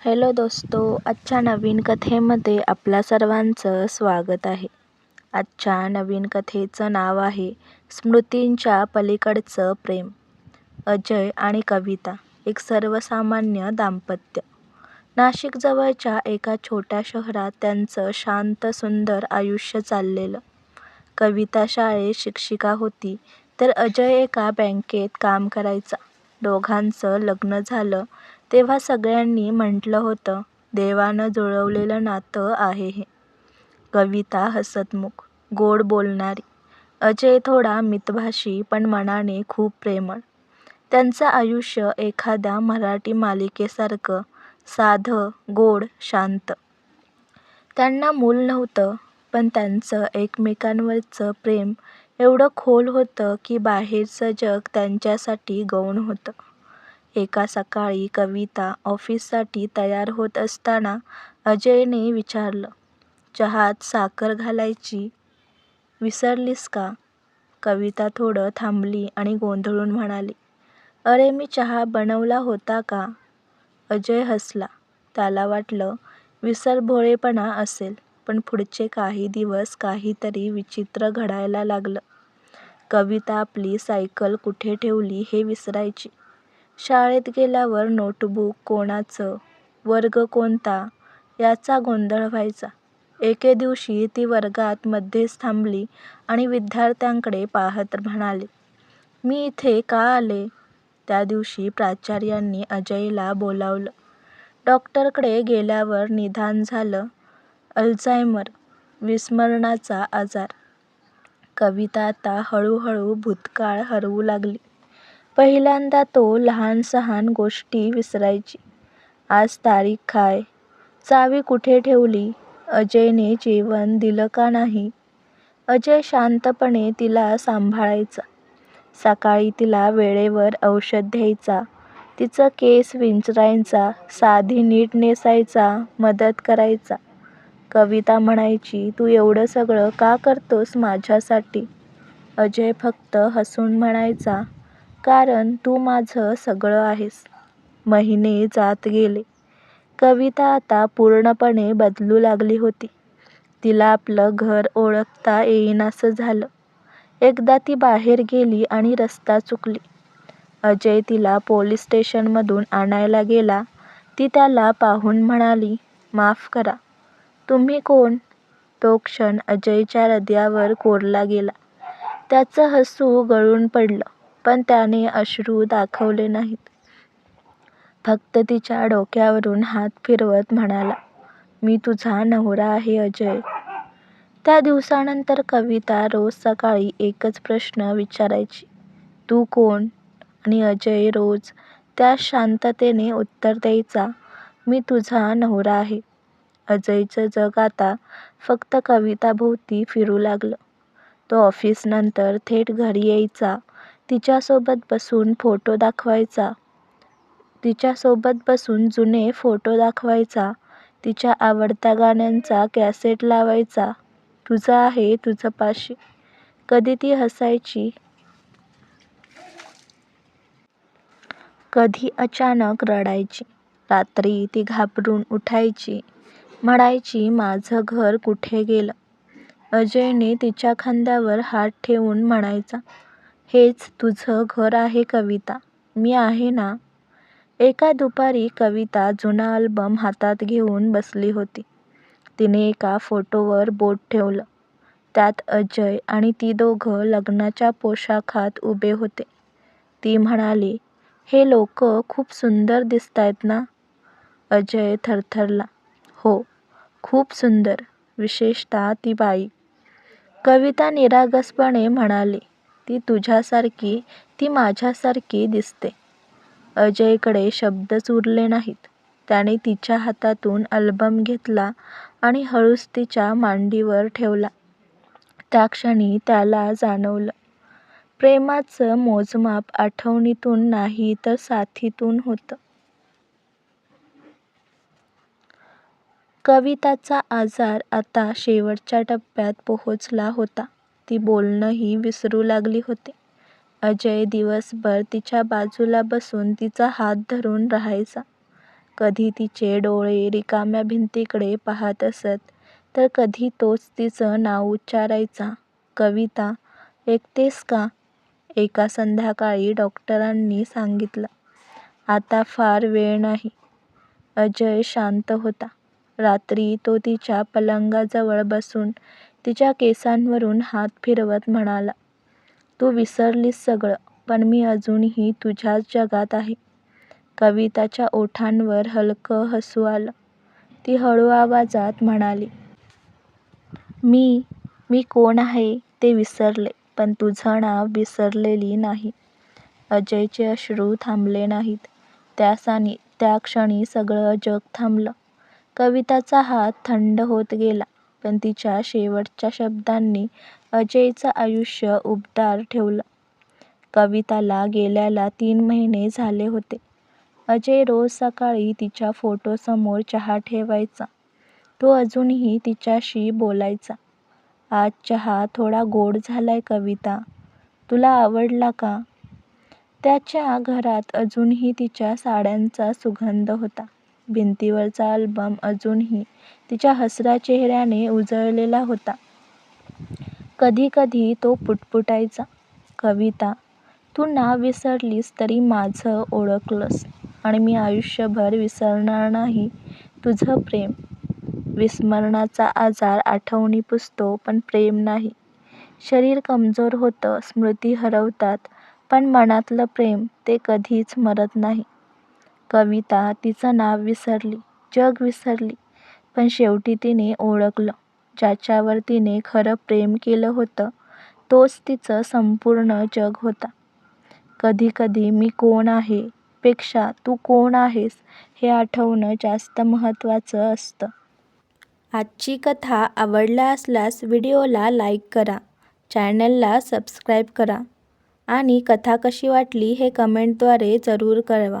Hello दोस्तो आजच्या नवीन कथेमध्ये आपल्या सर्वांचं स्वागत आहे. आजच्या नवीन कथेचं नाव आहे स्मृतींच्या पलीकडचं प्रेम. अजय आणि कविता एक सर्वसामान्य दाम्पत्य. नाशिकजवळच्या एका छोट्या शहरात त्यांचं शांत सुंदर आयुष्य चाललेलं. कविता शाळेत शिक्षिका होती तर अजय एका बँकेत काम करायचा. दोघांचं लग्न झालं तेव्हा सगळ्यांनी म्हटलं होतं देवानं जुळवलेलं नातं आहे हे. कविता हसतमुख गोड बोलणारी अजय थोडा मितभाषी पण मनाने खूप प्रेमळ. त्यांचं आयुष्य एखाद्या मराठी मालिकेसारखं साधं गोड शांत. त्यांना मूल नव्हतं पण त्यांचं एकमेकांवरचं प्रेम एवढं खोल होतं की बाहेरचं जग त्यांच्यासाठी गौण होतं. एका सकाळी कविता ऑफिससाठी तयार होत असताना अजयने विचारलं चहात साखर घालायची? विसरलीस का? कविता थोडं थांबली आणि गोंधळून म्हणाली अरे मी चहा बनवला होता का? अजय हसला त्याला वाटलं विसरभोळेपणा असेल. पण पुढचे काही दिवस काहीतरी विचित्र घडायला लागलं. कविता आपली सायकल कुठे ठेवली हे विसरायची. शाळेत गेल्यावर नोटबुक कोणाचं वर्ग कोणता याचा गोंधळ व्हायचा. एके दिवशी ती वर्गात मध्येच थांबली आणि विद्यार्थ्यांकडे पाहत म्हणाली मी इथे का आले? त्या दिवशी प्राचार्यांनी अजयला बोलावलं. डॉक्टरकडे गेल्यावर निदान झालं. अल्झायमर विस्मरणाचा आजार. कविता आता हळूहळू भूतकाळ हरवू लागली. पहिल्यांदा तो लहान सहान गोष्टी विसरायची. आज तारीख काय? चावी कुठे ठेवली? अजयने जेवण दिलं का नाही? अजय शांतपणे तिला सांभाळायचा. सकाळी तिला वेळेवर औषध द्यायचा. तिचं केस विंचरायचा साधी नीट नेसायचा मदत करायचा. कविता म्हणायची तू एवढं सगळं का करतोस माझ्यासाठी अजय फक्त हसून म्हणायचा कारण तू माझं सगळं आहेस महिने जात गेले. कविता आता पूर्णपणे बदलू लागली होती. तिला आपलं घर ओळखता येईनासं झालं. एकदा ती बाहेर गेली आणि रस्ता चुकली. अजय तिला पोलीस स्टेशनमधून आणायला गेला. ती त्याला पाहून म्हणाली माफ करा. तुम्ही कोण? तो क्षण अजयच्या हृदयावर कोरला गेला. त्याचं हसू गळून पडलं पण त्याने अश्रू दाखवले नाहीत. फक्त तिच्या डोक्यावरून हात फिरवत म्हणाला मी तुझा नवरा आहे अजय. त्या दिवसानंतर कविता रोज सकाळी एकच प्रश्न विचारायची तू कोण? आणि अजय रोज त्या शांततेने उत्तर द्यायचा मी तुझा नवरा आहे. अजयचं जग आता फक्त कविताभोवती फिरू लागलं. तो ऑफिसनंतर थेट घरी यायचा. तिच्यासोबत बसून फोटो दाखवायचा. तिच्यासोबत बसून जुने फोटो दाखवायचा. तिच्या आवडत्या गाण्यांचा कॅसेट लावायचा. तुझं आहे तुझं पाशी कधी ती हसायची? कधी अचानक रडायची? रात्री ती घाबरून उठायची? म्हणायची माझं घर कुठे गेलं अजयने तिच्या खांद्यावर हात ठेवून म्हणायचा हेच तुझं घर आहे कविता. मी आहे ना एका दुपारी कविता जुना अल्बम हातात घेऊन बसली होती. तिने एका फोटोवर बोट ठेवलं. त्यात अजय आणि ती दोघं लग्नाच्या पोशाखात उभे होते. ती म्हणाली हे लोक खूप सुंदर दिसतायत ना अजय थरथरला. हो खूप सुंदर. विशेषतः ती बाई. कविता निरागसपणे म्हणाली ती तुझ्यासारखी ती माझ्यासारखी दिसते. अजयकडे शब्दच उरले नाहीत. त्याने तिच्या हातातून अल्बम घेतला आणि हळूच तिच्या मांडीवर ठेवला. त्या क्षणी त्याला जाणवलं. प्रेमाचं मोजमाप आठवणीतून नाही तर साथीतून होतं. कविताचा आजार आता शेवटच्या टप्प्यात पोहोचला होता ती बोलणंही विसरू लागली होती अजय दिवसभर तिच्या बाजूला बसून तिचा हात धरून राहायचा कधी तिचे डोळे रिकाम्या भिंतीकडे पाहत असत तर कधी तोच तिचं नाव उच्चारायचा. कविता, ऐकतेस का? एका संध्याकाळी डॉक्टरांनी सांगितलं, आता फार वेळ नाही. अजय शांत होता. रात्री तो तिच्या पलंगाजवळ बसून तिच्या केसांवरून हात फिरवत म्हणाला, तू विसरलीस सगळं, पण मी अजूनही तुझ्याच जगात आहे. कविताच्या ओठांवर हलकं हसू आलं. ती हळू आवाजात म्हणाली, मी, मी कोण आहे ते विसरले, पण तुझं नाव विसरलेली नाही. अजयचे अश्रू थांबले नाहीत. त्या क्षणी सगळं जग थांबलं. कविताचा हात थंड होत गेला, पण तिच्या शेवटच्या शब्दांनी अजयचं आयुष्य उबदार ठेवलं. कविताला गेल्याला तीन महिने झाले होते. अजय रोज सकाळी तिच्या फोटोसमोर चहा ठेवायचा. तो अजूनही तिच्याशी बोलायचा. आज चहा थोडा गोड झालाय कविता, तुला आवडला का? त्याच्या घरात अजूनही तिच्या साड्यांचा सुगंध होता. भिंतीवरचा अल्बम अजूनही तिच्या हसऱ्या चेहऱ्याने उजळलेला होता. कधी कधी तो पुटपुटायचा, कविता, तू नाव विसरलीस तरी माझं ओळखलंस आणि मी आयुष्यभर विसरणार नाही तुझं प्रेम. विस्मरणाचा आजार आठवणी पुसतो पण प्रेम नाही. शरीर कमजोर होतं, स्मृती हरवतात, पण मनातलं प्रेम, ते कधीच मरत नाही. कविता तिचं नाव विसरली, जग विसरली, पण शेवटी तिने ओळखलं, ज्याच्यावर तिने खरं प्रेम केलं होतं, तोच तिचं संपूर्ण जग होता. कधी कधी मी कोण आहे, पेक्षा तू कोण आहेस हे आठवणं जास्त महत्त्वाचं असतं. आजची कथा आवडला असल्यास व्हिडिओला लाईक करा, चॅनलला सबस्क्राईब करा आणि कथा कशी वाटली हे कमेंटद्वारे जरूर कळवा.